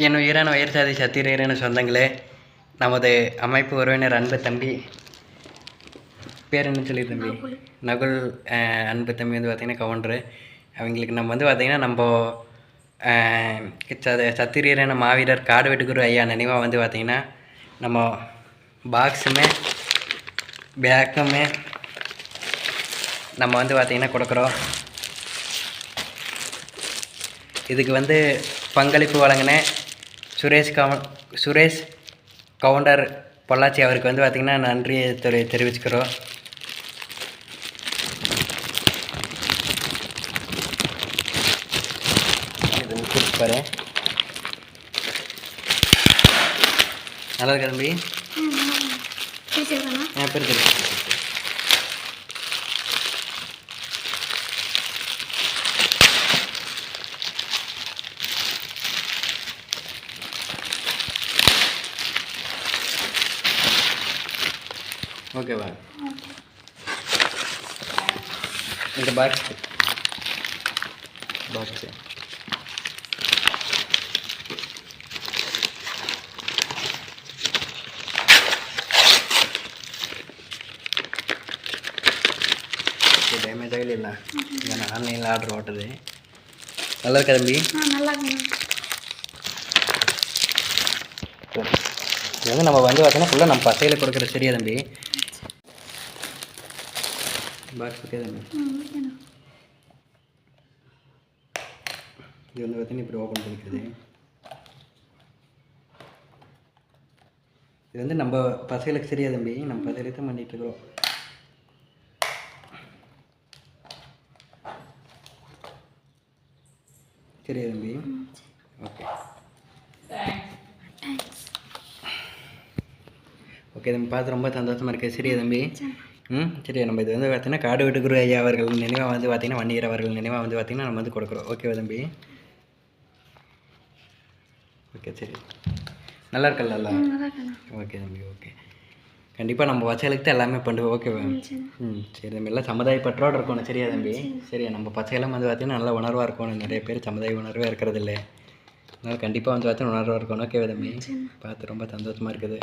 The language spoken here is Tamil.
என் உயிரான உயர் சாதி சத்திரியரான சொந்தங்களே நமது அமைப்பு உறவினர் அன்பு தம்பி. பேர் என்ன சொல்லி தம்பி? நகுல். அன்பு தம்பி வந்து பார்த்திங்கன்னா கவுண்டரு. அவங்களுக்கு நம்ம வந்து பார்த்திங்கன்னா நம்ம அஹ், ச- சத்திரியரான மாவீரர் காடு வெட்டுக்குரு ஐயா நினைவாக வந்து பார்த்திங்கன்னா நம்ம பாக்ஸுமே பேக்குமே நம்ம வந்து பார்த்திங்கன்னா கொடுக்குறோம். இதுக்கு வந்து பங்களிப்பு வழங்கின சுரேஷ் கவ சுரேஷ் கவுண்டர் பொள்ளாச்சி அவருக்கு வந்து பார்த்திங்கன்னா நன்றியை தெரி தெரிவிச்சுக்கிறோம். இது நல்லா இருக்கா தம்பி? பேர் ஓகேவா இந்த பாக்ஸ் பாக்ஸு டேமேஜ் ஆகல இல்லை. நான் ஆன்லைனில் ஆர்டர் ஓட்டுது நல்லா இருக்கா தம்பி? இது வந்து நம்ம வந்து பார்த்தீங்கன்னா ஃபுல்லாக நம்ம பசையில் கொடுக்குற சரியா தம்பி? இருக்கே தம்பி இது வந்து பார்த்தீங்கன்னா இப்படி ஓப்பன் பண்ணிக்கிறது இது வந்து நம்ம பசங்களுக்கு சரியா தம்பி நம்ம பசங்களுக்கு தான் பண்ணிட்டு இருக்கிறோம் சரியா தம்பி ஓகே ஓகே தம்பி பார்த்து ரொம்ப சந்தோஷமாக இருக்குது சரியா தம்பி ம் சரி நம்ம இது வந்து பார்த்தீங்கன்னா காடு வெட்டுக்குரு ஐயா அவர்கள் நினைவாக வந்து பார்த்தீங்கன்னா வன்னியர் அவர்கள் நினைவாக வந்து பார்த்தீங்கன்னா நம்ம வந்து கொடுக்குறோம். ஓகேவா தம்பி? ஓகே சரி. நல்லா இருக்கல்ல ஓகே தம்பி ஓகே கண்டிப்பாக நம்ம பச்சைகளுக்கு தான் எல்லாமே பண்ணுவோம். ஓகேவா ம் சரி. தம்பி. எல்லாம் சமுதாய பற்றோடு இருக்கணும் சரியா தம்பி? சரியா நம்ம பச்சையெல்லாம் வந்து பார்த்தீங்கன்னா நல்ல உணர்வாக இருக்கணும். நிறைய பேர் சமுதாய உணர்வே இருக்கிறது இல்லை அதனால் கண்டிப்பாக வந்து பார்த்தீங்கன்னா உணர்வாக இருக்கணும். ஓகேவா தம்பி? பார்த்து ரொம்ப சந்தோஷமாக இருக்குது.